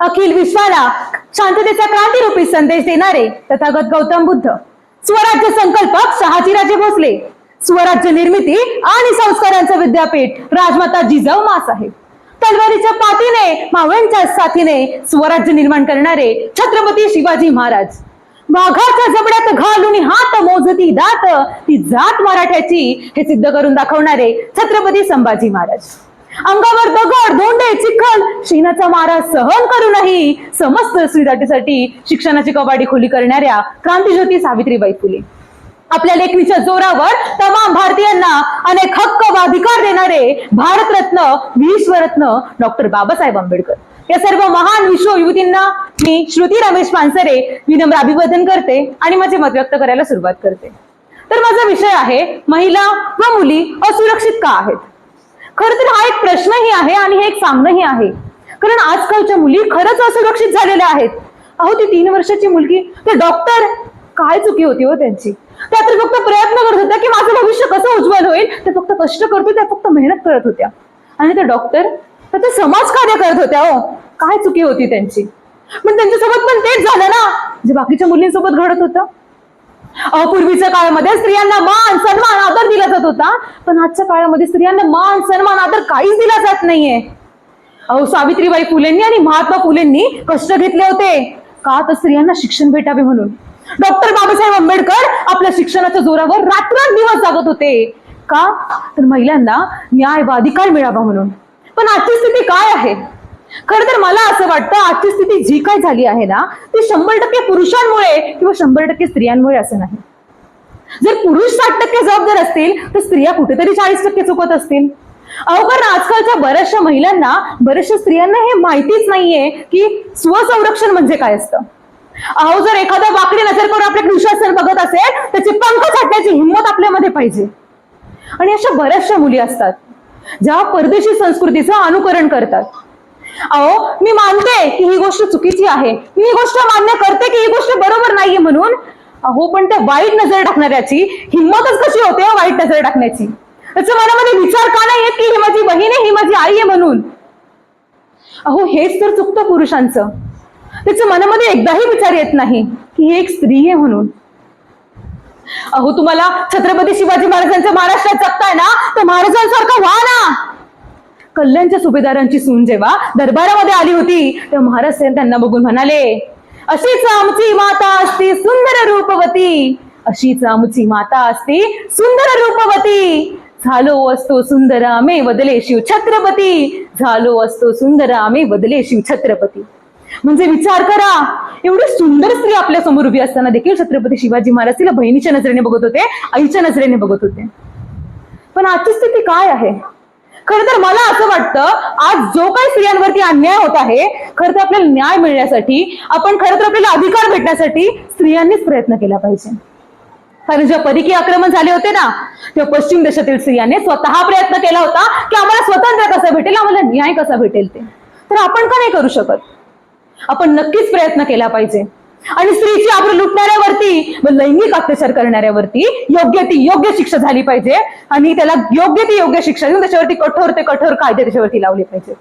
अखिल विश्वाला शांततेचा क्रांतीरूपी संदेश देणारे तथागत गौतम बुद्ध. स्वराज्य संकल्पक शहाजीराजे भोसले. स्वराज्य निर्मिती आणि संस्कारांचं विद्यापीठ राजमाता जिजाऊ मासाहेब. तलवारीच्या पातीने मावळ्यांच्या साथीने स्वराज्य निर्माण करणारे छत्रपती शिवाजी महाराज. वाघाच्या जबड्यात घालून हात मोजती दात ती जात मराठ्याची हे सिद्ध करून दाखवणारे छत्रपती संभाजी महाराज. अंगावर दगड धोंडे चिखल. शेणाचा मारा सहन करूनही समस्त स्त्रीजातीसाठी शिक्षणाची कबाडी खुली करणाऱ्या क्रांतीज्योती सावित्रीबाई फुले. आपल्या लेखणीच्या जोरावर तमाम भारतीयांना अनेक हक्क व अधिकार देणारे भारतरत्न विश्वरत्न डॉक्टर बाबासाहेब आंबेडकर. या सर्व महान विश्व युवतींना मी श्रुती रमेश मानसरे विनम्र अभिवादन करते आणि माझे मत व्यक्त करायला सुरुवात करते. तर माझा विषय आहे महिला व मुली असुरक्षित का आहेत? खरं तर हा एक प्रश्नही आहे आणि हे एक सांगणंही आहे. कारण आजकालच्या मुली खरंच असुरक्षित झालेल्या आहेत. अहो ती तीन वर्षाची मुलगी ते डॉक्टर काय चुकी होती हो त्यांची? त्या तर फक्त प्रयत्न करत होत्या की माझं भविष्य कसं उज्ज्वल होईल. ते फक्त कष्ट करतो त्या फक्त मेहनत करत होत्या. आणि त्या डॉक्टर तर ते समाज कार्य करत होत्या हो. काय चुकी होती त्यांची? पण त्यांच्यासोबत पण तेच झालं ना. जे बाकीच्या मुलींसोबत घडत होतं. पूर्वीच्या काळामध्ये स्त्रियांना मान सन्मान आदर दिला जात होता. पण आजच्या काळामध्ये स्त्रियांना मान सन्मान आदर काहीच दिला जात नाहीये. अहो सावित्रीबाई फुलेंनी आणि महात्मा फुलेंनी कष्ट घेतले होते. का तर स्त्रियांना शिक्षण भेटावे म्हणून. डॉक्टर बाबासाहेब आंबेडकर आपल्या शिक्षणाच्या जोरावर रात्रंदिवस जागत होते. का? तर महिलांना न्याय व अधिकार मिळावा म्हणून. पण आजची स्थिती काय आहे? खरं तर मला असं वाटतं आजची स्थिती जी काय झाली आहे ना ती शंभर टक्के पुरुषांमुळे किंवा शंभर टक्के स्त्रियांमुळे असं नाही. जर पुरुष साठ टक्के जबाबदार असतील तर स्त्रिया कुठेतरी चाळीस टक्के चुकत असतील. अहो कारण आजकालच्या बऱ्याचशा महिलांना बऱ्याचशा स्त्रियांना हे माहितीच नाहीये की स्वसंरक्षण म्हणजे काय असतं. अहो जर एखादा वाकडी नजर करून आपल्या दुशासन बघत असेल त्याचे पंख छाटण्याची हिंमत आपल्यामध्ये पाहिजे. आणि अशा बऱ्याचशा मुली असतात ज्या परदेशी संस्कृतीचं अनुकरण करतात. अहो मी मानते की ही गोष्ट चुकीची आहे. मी ही गोष्ट मान्य करते की ही गोष्ट बरोबर नाहीये म्हणून. अहो पण त्या वाईट नजर टाकणाऱ्याची हिंमतच कशी होते हो वाईट नजर टाकण्याची? त्याच्या मनामध्ये विचार का नाही येत की ही माझी बहीण आहे ही माझी आई आहे म्हणून? अहो हेच तर चुकतं पुरुषांचं. त्याच्या मनामध्ये एकदाही विचार येत नाही की ही एक स्त्री आहे म्हणून. अहो तुम्हाला छत्रपती शिवाजी महाराजांच्या महाराष्ट्रात जगताय ना तर महाराजांसारखं व्हा ना. कल्याणच्या सुभेदारांची सून जेव्हा दरबारामध्ये आली होती तेव्हा महाराज सेन त्यांना बघून म्हणाले अशीच आमची माता असती सुंदर रूपवती. अशीच आमची माता असती सुंदर रूपवती. झालो असतो सुंदर आमे बदले शिव छत्रपती. झालो असतो सुंदर आमे बदले शिव छत्रपती. म्हणजे विचार करा एवढी सुंदर स्त्री आपल्यासमोर उभी असताना देखील छत्रपती शिवाजी महाराज तिला बहिणीच्या नजरेने बघत होते आईच्या नजरेने बघत होते. पण आजची स्थिती काय आहे? खरं तर मला असं वाटतं आज जो काही स्त्रियांवरती अन्याय होत आहे खरं तर आपल्याला न्याय मिळण्यासाठी आपण खरं तर आपल्याला अधिकार भेटण्यासाठी स्त्रियांनीच प्रयत्न केला पाहिजे. कारण जेव्हा परिकी आक्रमण झाले होते ना तेव्हा पश्चिम देशातील स्त्रियांनी स्वतः प्रयत्न केला होता की आम्हाला स्वतंत्र कसं भेटेल आम्हाला न्याय कसा भेटेल ते. तर आपण का नाही करू शकत? आपण नक्कीच प्रयत्न केला पाहिजे. आणि स्त्रीची आबरू लुटणाऱ्यावरती व लैंगिक अत्याचार करणाऱ्यावरती योग्य ती योग्य शिक्षा झाली पाहिजे. आणि त्याला योग्य ती योग्य शिक्षा देऊन त्याच्यावरती कठोर ते कठोर कायदे त्याच्यावरती लावले पाहिजे.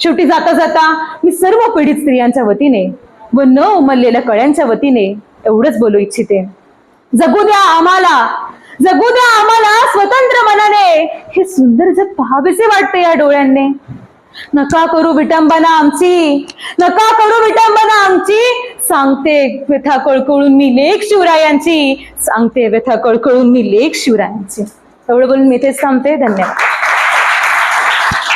शेवटी जाता जाता मी सर्व पीडित स्त्रियांच्या वतीने व न उमललेल्या कळ्यांच्या वतीने एवढंच बोलू इच्छिते. जगू द्या आम्हाला जगू द्या आम्हाला स्वतंत्र मनाने. हे सुंदर जग पहावेसे वाटते या डोळ्यांनी. नका करू विटंबना आमची नका करू विटंबना आमची. सांगते व्यथा कळकळून मी लेख शिवरायांची. सांगते व्यथा कळकळून मी लेख शिवरायांची. एवढं बोलून मी इथेच थांबते. धन्यवाद.